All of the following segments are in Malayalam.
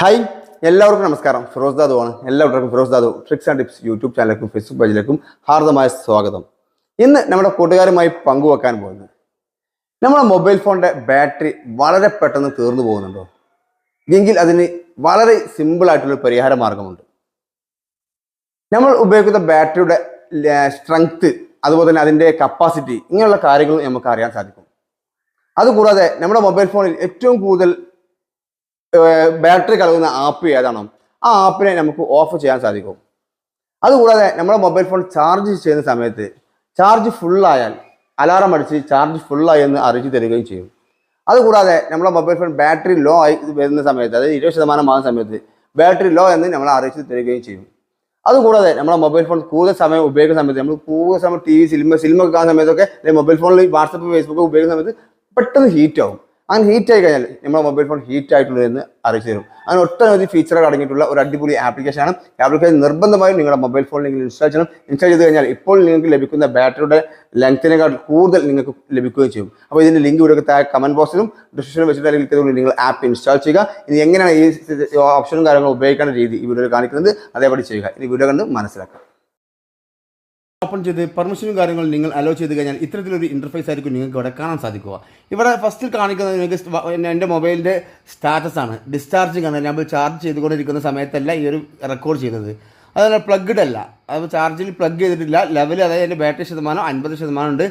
ഹായ് എല്ലാവർക്കും നമസ്കാരം. ഫിറോസ് ദാദു ആണ്. എല്ലാവർക്കും Firoz Dadu tricks and tips YouTube ചാനലിലേക്കും Facebook പേജിലേക്കും ഹാർദമായ സ്വാഗതം. ഇന്ന് നമ്മുടെ കൂട്ടുകാരുമായി പങ്കുവെക്കാൻ പോകുന്നത് നമ്മുടെ മൊബൈൽ ഫോണിന്റെ ബാറ്ററി വളരെ പെട്ടെന്ന് തീർന്നു പോകുന്നുണ്ടോ? എങ്കിൽ അതിന് വളരെ സിമ്പിളായിട്ടുള്ള പരിഹാര മാർഗമുണ്ട്. നമ്മൾ ഉപയോഗിക്കുന്ന ബാറ്ററിയുടെ സ്ട്രെങ്ത് അതുപോലെ തന്നെ അതിന്റെ കപ്പാസിറ്റി ഇങ്ങനെയുള്ള കാര്യങ്ങൾ നമുക്ക് അറിയാൻ സാധിക്കും. അതുകൂടാതെ നമ്മുടെ മൊബൈൽ ഫോണിൽ ഏറ്റവും കൂടുതൽ ബാറ്ററി കളകുന്ന ആപ്പ് ഏതാണോ ആ ആപ്പിനെ നമുക്ക് ഓഫ് ചെയ്യാൻ സാധിക്കും. അതുകൂടാതെ നമ്മുടെ മൊബൈൽ ഫോൺ ചാർജ് ചെയ്യുന്ന സമയത്ത് ചാർജ് ഫുള്ളായാൽ അലാറം അടിച്ച് ചാർജ് ഫുള്ളായി എന്ന് അറിയിച്ചു തരികയും ചെയ്യും. അതുകൂടാതെ നമ്മുടെ മൊബൈൽ ഫോൺ ബാറ്ററി ലോ ആയി വരുന്ന സമയത്ത് അതായത് ഇരുപത് ശതമാനം ആകുന്ന സമയത്ത് ബാറ്ററി ലോ എന്ന് നമ്മളെ അറിയിച്ചു തരികയും ചെയ്യും. അതുകൂടാതെ നമ്മുടെ മൊബൈൽ ഫോൺ കൂടുതൽ സമയം ഉപയോഗിക്കുന്ന സമയത്ത് നമ്മൾ കൂടുതൽ സമയം ടി വി സിനിമ സിനിമ കാണുന്ന സമയത്തൊക്കെ മൊബൈൽ ഫോണിൽ വാട്സപ്പ് ഫേസ്ബുക്ക് ഉപയോഗിക്കുന്ന സമയത്ത് പെട്ടെന്ന് ഹീറ്റ് ആവും. അങ്ങനെ ഹീറ്റ് ആയി കഴിഞ്ഞാൽ നമ്മുടെ മൊബൈൽ ഫോൺ ഹീറ്റ് ആയിട്ടുള്ളതെന്ന് അറിയിച്ചു തരും. അങ്ങനെ ഒട്ടനവധി ഫീച്ചറുകൾ അടങ്ങിയിട്ടുള്ള ഒരു അടിപൊളി ആപ്ലിക്കേഷനാണ് ആപ്ലിക്കേഷൻ നിർബന്ധമായും നിങ്ങളുടെ മൊബൈൽ ഫോണിൽ നിങ്ങൾ ഇൻസ്റ്റാൾ ചെയ്യണം. ഇൻസ്റ്റാൾ ചെയ്ത് കഴിഞ്ഞാൽ ഇപ്പോൾ നിങ്ങൾക്ക് ലഭിക്കുന്ന ബാറ്ററിയുടെ ലെങ്ത്തിനേക്കാൾ കൂടുതൽ നിങ്ങൾക്ക് ലഭിക്കുകയും ചെയ്യും. അപ്പോൾ ഇതിന്റെ ലിങ്ക് ഇവിടെ താഴെ കമന്റ് ബോക്സിലും ഡിസ്ക്രിപ്ഷനിൽ വെച്ചിട്ട് ചെയ്തുകൊണ്ട് നിങ്ങൾ ആപ്പ് ഇൻസ്റ്റാൾ ചെയ്യുക. ഇനി എങ്ങനെയാണ് ഈ ഓപ്ഷനും കാര്യങ്ങളും ഉപയോഗിക്കേണ്ട രീതി ഈ വീഡിയോയിൽ കാണിക്കുന്നത് അതേപടി ചെയ്യുക. ഇനി വീഡിയോ കണ്ട് മനസ്സിലാക്കാം. ഓപ്പൺ ചെയ്ത് പെർമിഷനും കാര്യങ്ങളും നിങ്ങൾ അലോ ചെയ്ത് കഴിഞ്ഞാൽ ഇത്തരത്തിലൊരു ഇന്റർഫേസ് ആയിരിക്കും നിങ്ങൾക്ക് ഇവിടെ കാണാൻ സാധിക്കുക. ഇവിടെ ഫസ്റ്റിൽ കാണിക്കുന്നത് നിങ്ങൾക്ക് എന്റെ മൊബൈലിന്റെ സ്റ്റാറ്റസ് ആണ്. ഡിസ്ചാർജിങ് ആണ്. നമ്മൾ ചാർജ് ചെയ്തുകൊണ്ടിരിക്കുന്ന സമയത്തല്ല ഈ ഒരു റെക്കോർഡ് ചെയ്തത് അതുപോലെ പ്ലഗ്ഡ് അല്ല. അത് ചാർജിൽ പ്ലഗ് ചെയ്തിട്ടില്ല. ലെവൽ അതായത് എന്റെ ബാറ്ററി ശതമാനം അൻപത് ശതമാനം ഉണ്ട്.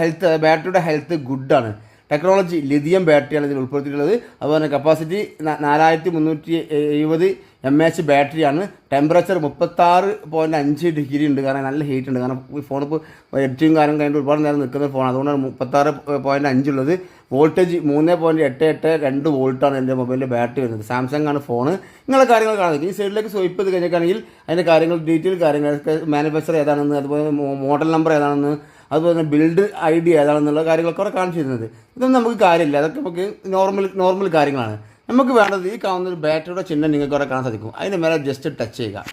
ഹെൽത്ത് ബാറ്ററിയുടെ ഹെൽത്ത് ഗുഡാണ് ടെക്നോളജി ലിഥിയം ബാറ്ററിയാണ് ഇതിൽ ഉൾപ്പെടുത്തിയിട്ടുള്ളത്. അതുപോലെ കപ്പാസിറ്റി നാലായിരത്തി മുന്നൂറ്റി എഴുപത് എം എച്ച് ബാറ്ററിയാണ് ടെമ്പറേച്ചർ മുപ്പത്താറ് പോയിന്റ് അഞ്ച് ഡിഗ്രി ഉണ്ട്. കാരണം നല്ല ഹീറ്റ് ഉണ്ട്. കാരണം ഈ ഫോൺ ഇപ്പോൾ എഡിറ്റിംഗ് കാര്യം കഴിഞ്ഞിട്ട് ഒരുപാട് നേരം നിൽക്കുന്ന ഫോൺ അതുകൊണ്ടാണ് മുപ്പത്താറ് പോയിന്റ് അഞ്ചുള്ളത് വോൾട്ടേജ് മൂന്ന് പോയിന്റ് എട്ട് എട്ട് രണ്ട് വോൾട്ടാണ് എന്റെ മൊബൈലിന്റെ ബാറ്ററി വരുന്നത്. സാംസങ് ആണ് ഫോൺ ഇങ്ങനെ കാര്യങ്ങൾ കാണുന്നത് ഈ സൈഡിലേക്ക് സ്വൈപ്പ് ചെയ്ത് കഴിഞ്ഞിട്ടാണെങ്കിൽ അതിന്റെ കാര്യങ്ങൾ ഡീറ്റെയിൽ കാര്യങ്ങൾ മാനുഫാക്ചർ ഏതാണെന്ന് അതുപോലെ മോഡൽ നമ്പർ ഏതാണെന്ന് അതുപോലെ തന്നെ ബിൽഡ് ഐഡിയ ഏതാണെന്നുള്ള കാര്യങ്ങളൊക്കെ അവിടെ കാണിച്ചു തരുന്നത്. ഇതൊന്നും നമുക്ക് കാര്യമില്ല. അതൊക്കെ നമുക്ക് നോർമൽ നോർമൽ കാര്യങ്ങളാണ്. നമുക്ക് വേണ്ടത് ഈ കാണുന്ന ഒരു ബാറ്ററിയുടെ ചിഹ്നം നിങ്ങൾക്ക് അവിടെ കാണാൻ സാധിക്കും. അതിന് മേലെ ജസ്റ്റ് ടച്ച് ചെയ്യുക.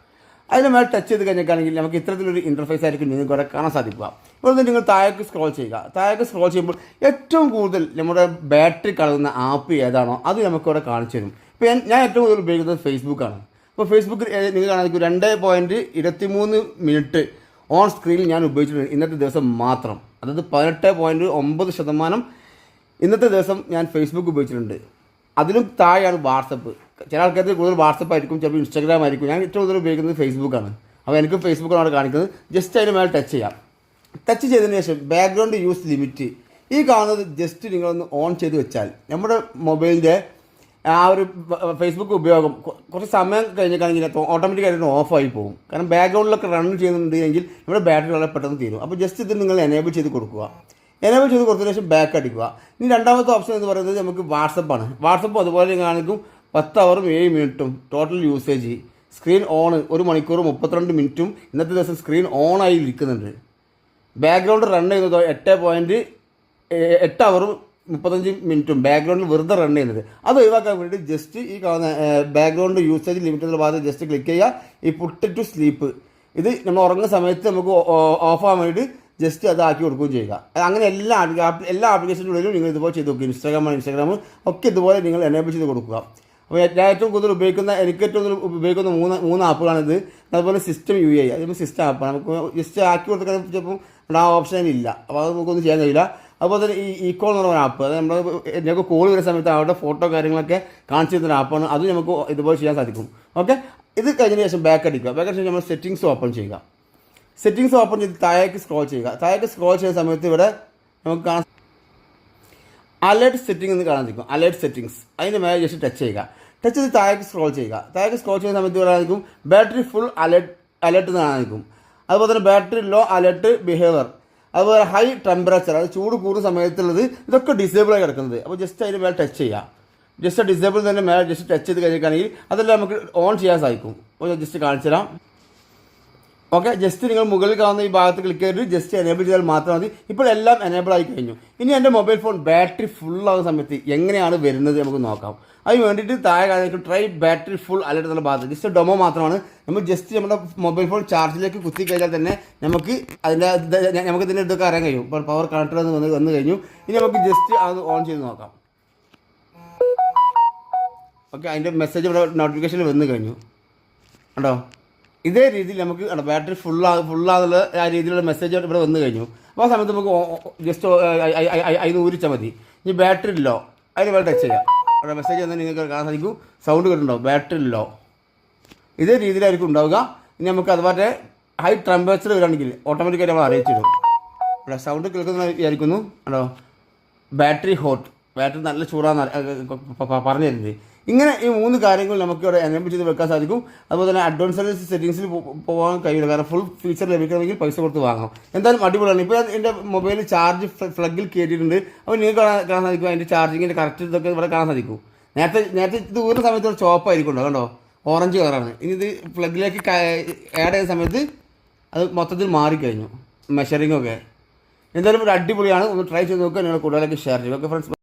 അതിന് മേലെ ടച്ച് ചെയ്ത് കഴിഞ്ഞിട്ടാണെങ്കിൽ നമുക്ക് ഇത്തരത്തിലൊരു ഇന്റർഫേസ് ആയിരിക്കും നിങ്ങൾക്ക് അവിടെ കാണാൻ സാധിക്കുക. ഇത് നിങ്ങൾ താഴേക്ക് സ്ക്രോൾ ചെയ്യുക. താഴേക്ക് സ്ക്രോൾ ചെയ്യുമ്പോൾ ഏറ്റവും കൂടുതൽ നമ്മുടെ ബാറ്ററി കളയുന്ന ആപ്പ് ഏതാണോ അത് നമുക്ക് അവിടെ കാണിച്ചു തരും. ഇപ്പോൾ ഞാൻ ഏറ്റവും കൂടുതൽ ഉപയോഗിക്കുന്നത് ഫേസ്ബുക്കാണ് അപ്പോൾ ഫേസ്ബുക്കിൽ നിങ്ങൾ കാണാൻ രണ്ട് പോയിന്റ് ഇരുപത്തി മൂന്ന് മിനിറ്റ് ഓൺ സ്ക്രീനിൽ ഞാൻ ഉപയോഗിച്ചിട്ടുണ്ട് ഇന്നത്തെ ദിവസം മാത്രം. അതായത് പതിനെട്ട് പോയിന്റ് ഒമ്പത് ശതമാനം ഇന്നത്തെ ദിവസം ഞാൻ ഫേസ്ബുക്ക് ഉപയോഗിച്ചിട്ടുണ്ട്. അതിലും താഴെയാണ് വാട്സപ്പ് ചില ആൾക്കാർക്ക് കൂടുതൽ വാട്സപ്പ് ആയിരിക്കും ചിലപ്പോൾ ഇൻസ്റ്റാഗ്രാം ആയിരിക്കും. ഞാൻ ഏറ്റവും കൂടുതൽ ഉപയോഗിക്കുന്നത് ഫേസ്ബുക്കാണ് അപ്പോൾ എനിക്ക് ഫേസ്ബുക്കാണ് അവിടെ കാണിക്കുന്നത്. ജസ്റ്റ് അതിന് മേലെ ടച്ച് ചെയ്യാം. ടച്ച് ചെയ്തതിന് ശേഷം ബാക്ക്ഗ്രൗണ്ട് യൂസ് ലിമിറ്റ് ഈ കാണുന്നത് ജസ്റ്റ് നിങ്ങളൊന്ന് ഓൺ ചെയ്ത് വെച്ചാൽ നമ്മുടെ മൊബൈലിന്റെ ആ ഒരു ഫേസ്ബുക്ക് ഉപയോഗം കുറച്ച് സമയം കഴിഞ്ഞിട്ടാണെങ്കിൽ ഓട്ടോമാറ്റിക്കായിട്ട് ഓഫായി പോകും. കാരണം ബാക്ക്ഗ്രൗണ്ടിലൊക്കെ റൺ ചെയ്യുന്നുണ്ടെങ്കിൽ നമ്മുടെ ബാറ്ററി വളരെ പെട്ടെന്ന് തീരും. അപ്പോൾ ജസ്റ്റ് ഇത് നിങ്ങൾ എനേബിൾ ചെയ്ത് കൊടുക്കുക. എനേബിൾ ചെയ്ത് കൊടുത്തതിന് ശേഷം ബാക്ക് അടിക്കുക. ഇനി രണ്ടാമത്തെ ഓപ്ഷൻ എന്ന് പറയുന്നത് നമുക്ക് വാട്സപ്പാണ് വാട്സപ്പ് അതുപോലെ കാണിക്കും പത്ത് അവറും ഏഴ് മിനിറ്റും ടോട്ടൽ യൂസേജ് സ്ക്രീൻ ഓൺ ഒരു മണിക്കൂർ മുപ്പത്തിരണ്ട് മിനിറ്റും ഇന്നത്തെ ദിവസം സ്ക്രീൻ ഓൺ ആയി ഇരിക്കുന്നുണ്ട്. ബാക്ക്ഗ്രൗണ്ട് റൺ ചെയ്യുന്നത് എട്ട് പോയിന്റ് എട്ട് അവറും മുപ്പത്തഞ്ച് മിനിറ്റും ബാക്ക്ഗ്രൗണ്ടിൽ വെറുതെ റൺ ചെയ്യുന്നത്. അത് ഒഴിവാക്കാൻ വേണ്ടി ജസ്റ്റ് ഈ കാണുന്ന ബാക്ക്ഗ്രൗണ്ട് യൂസേജ് ലിമിറ്റ് എന്നുള്ള ഭാഗത്ത് ജസ്റ്റ് ക്ലിക്ക് ചെയ്യുക. ഈ പുട്ട് ടു സ്ലീപ്പ് ഇത് നമ്മൾ ഉറങ്ങുന്ന സമയത്ത് നമുക്ക് ഓഫ് ആവാൻ വേണ്ടി ജസ്റ്റ് അത് ആക്കി കൊടുക്കുകയും ചെയ്യുക. അങ്ങനെ എല്ലാ എല്ലാ ആപ്ലിക്കേഷനുകളിലും നിങ്ങൾ ഇതുപോലെ ചെയ്ത് നോക്കുക. ഇൻസ്റ്റാഗ്രാം ഇൻസ്റ്റാഗ്രാം ഒക്കെ ഇതുപോലെ നിങ്ങൾ എനേബിൾ ചെയ്ത് കൊടുക്കുക. അപ്പോൾ ഏറ്റവും കൂടുതൽ ഉപയോഗിക്കുന്ന എനിക്ക് ഏറ്റവും കൂടുതൽ ഉപയോഗിക്കുന്ന മൂന്ന് മൂന്ന് ആപ്പുകളാണിത് അതുപോലെ സിസ്റ്റം യു ഐ അതിപ്പോൾ സിസ്റ്റം ആപ്പാണ് നമുക്ക് ജസ്റ്റ് ആക്കി കൊടുക്കാൻ ചിലപ്പോൾ ആ ഓപ്ഷൻ ഇല്ല. അപ്പോൾ അത് നമുക്കൊന്നും ചെയ്യാൻ കഴിയില്ല. അതുപോലെ തന്നെ ഈ ഈക്കോൾ എന്ന് പറയുന്ന ആപ്പ് അത് നമ്മൾ ഞങ്ങൾക്ക് കോൾ വരുന്ന സമയത്ത് അവരുടെ ഫോട്ടോ കാര്യങ്ങളൊക്കെ കാണിച്ചു തരുന്ന ആപ്പാണ് അത് നമുക്ക് ഇതുപോലെ ചെയ്യാൻ സാധിക്കും. ഓക്കെ ഇത് കഴിഞ്ഞതിന് ശേഷം ബാക്ക് അടിക്കുക. ബാക്ക് അടിച്ച നമ്മൾ സെറ്റിങ്സ് ഓപ്പൺ ചെയ്യുക. സെറ്റിങ്സ് ഓപ്പൺ ചെയ്ത് താഴേക്ക് സ്ക്രോൾ ചെയ്യുക. താഴേക്ക് സ്ക്രോൾ ചെയ്യുന്ന സമയത്ത് ഇവിടെ നമുക്ക് കാണാൻ അലേർട്ട് സെറ്റിംഗ് എന്ന് കാണാൻ സാധിക്കും. അലേർട്ട് സെറ്റിംഗ്സ് അതിന്റെ മേലെ ജസ്റ്റ് ടച്ച് ചെയ്യുക. ടച്ച് ചെയ്ത് താഴേക്ക് സ്ക്രോൾ ചെയ്യുക. താഴേക്ക് സ്ക്രോൾ ചെയ്യുന്ന സമയത്ത് സാധിക്കും ബാറ്ററി ഫുൾ അലേർട്ട് അലേർട്ട് എന്ന് കാണാൻ നിൽക്കും അതുപോലെ തന്നെ ബാറ്ററി ലോ അലേർട്ട് ബിഹേവിയർ അതുപോലെ ഹൈ ടെമ്പറേച്ചർ അത് ചൂട് കൂടുന്ന സമയത്തുള്ളത് ഇതൊക്കെ ഡിസേബിൾ ആയി കിടക്കുന്നത്. അപ്പോൾ ജസ്റ്റ് അതിന് മേലെ ടച്ച് ചെയ്യുക ജസ്റ്റ് ഡിസേബിൾ തന്നെ മേലെ ജസ്റ്റ് ടച്ച് ചെയ്ത് കഴിഞ്ഞിട്ടാണെങ്കിൽ അതെല്ലാം നമുക്ക് ഓൺ ചെയ്യാൻ സാധിക്കും. ജസ്റ്റ് കാണിച്ചു തരാം ഓക്കെ ജസ്റ്റ് നിങ്ങൾ മുകളിൽ കാണുന്ന ഈ ഭാഗത്ത് ക്ലിക്ക് ചെയ്തിട്ട് ജസ്റ്റ് എനേബിൾ ചെയ്താൽ മാത്രം മതി. ഇപ്പോൾ എല്ലാം എനേബിൾ ആയി കഴിഞ്ഞു. ഇനി എന്റെ മൊബൈൽ ഫോൺ ബാറ്ററി ഫുൾ ആകുന്ന സമയത്ത് എങ്ങനെയാണ് വരുന്നത് നമുക്ക് നോക്കാം. അതിന് വേണ്ടിയിട്ട് താഴെ കാണുന്ന ട്രൈ ബാറ്ററി ഫുൾ അലേർട്ട് എന്നുള്ള ഭാഗത്ത് ജസ്റ്റ് ഡൊമോ മാത്രമാണ്. നമ്മൾ ജസ്റ്റ് നമ്മുടെ മൊബൈൽ ഫോൺ ചാർജിലേക്ക് കുത്തി കഴിഞ്ഞാൽ തന്നെ നമുക്ക് അതിന്റെ നമുക്ക് ഇതിന്റെ ഇതൊക്കെ അറിയാൻ കഴിയും. ഇപ്പോൾ പവർ കണക്ടർ എന്ന് വന്ന് വന്നു കഴിഞ്ഞു. ഇനി നമുക്ക് ജസ്റ്റ് അത് ഓൺ ചെയ്ത് നോക്കാം. ഓക്കെ അതിന്റെ മെസ്സേജ് ഇവിടെ നോട്ടിഫിക്കേഷൻ വന്നു കഴിഞ്ഞു. കണ്ടോ? ഇതേ രീതിയിൽ നമുക്ക് ബാറ്ററി ഫുള്ളാ ഫുള്ളാകുന്ന ആ രീതിയിലുള്ള മെസ്സേജ് ഇവിടെ വന്നു കഴിഞ്ഞു. അപ്പോൾ ആ സമയത്ത് നമുക്ക് ജസ്റ്റ് അതിന് ഊരിച്ചാൽ മതി. ഇനി ബാറ്ററി ഇല്ലോ. അതിന് വേറെ ടച്ച് ചെയ്യാം. അവിടെ മെസ്സേജ് വന്നാൽ നിങ്ങൾക്ക് കാണാൻ സാധിക്കും. സൗണ്ട് കേട്ടിട്ടുണ്ടോ ബാറ്ററി ഇല്ലോ. ഇതേ രീതിയിലായിരിക്കും ഉണ്ടാവുക. ഇനി നമുക്ക് അതുപോലെ ഹൈ ടെമ്പറേച്ചർ വരികയാണെങ്കിൽ ഓട്ടോമാറ്റിക്കായിട്ട് നമ്മൾ അറിയിച്ചിടും ഇവിടെ സൗണ്ട് കേൾക്കുന്ന വിചാരിക്കുന്നു ആണോ ബാറ്ററി ഹോട്ട് ബാറ്ററി നല്ല ചൂടാന്ന് പറഞ്ഞു തരുന്നത്. ഇങ്ങനെ ഈ മൂന്ന് കാര്യങ്ങൾ നമുക്ക് ഇവിടെ എനേബിൾ ചെയ്ത് വെക്കാൻ സാധിക്കും. അതുപോലെ തന്നെ അഡ്വാൻസ് സർവീസ് സെറ്റിംഗ്സിൽ പോകാൻ കഴിയില്ല. കാരണം ഫുൾ ഫീച്ചർ ലഭിക്കണമെങ്കിൽ പൈസ കൊടുത്ത് വാങ്ങണം. എന്തായാലും അടിപൊളിയാണ്. ഇപ്പോൾ എന്റെ മൊബൈൽ ചാർജ് ഫ്ലഗിൽ കയറ്റിയിട്ടുണ്ട് അപ്പോൾ നിങ്ങൾക്ക് കാണാൻ സാധിക്കും അതിന്റെ ചാർജിങ്ങിന്റെ കറക്റ്റ് ഇതൊക്കെ ഇവിടെ കാണാൻ സാധിക്കും. നേരത്തെ നേരത്തെ ഇത് ഊരുന്ന സമയത്ത് ഒരു ചോപ്പായിരിക്കുമല്ലോ കണ്ടോ? ഓറഞ്ച് കളറാണ് ഇനി ഇത് പ്ലഗിലേക്ക് ആഡ് ചെയ്യുന്ന സമയത്ത് അത് മൊത്തത്തിൽ മാറിക്കഴിഞ്ഞു. മെഷറിങ്ങൊക്കെ എന്തായാലും ഒരു അടിപൊളിയാണ്. ഒന്ന് ട്രൈ ചെയ്ത് നോക്കുക നിങ്ങൾ കൂടുതലൊക്കെ ഷെയർ ചെയ്യും. Okay friends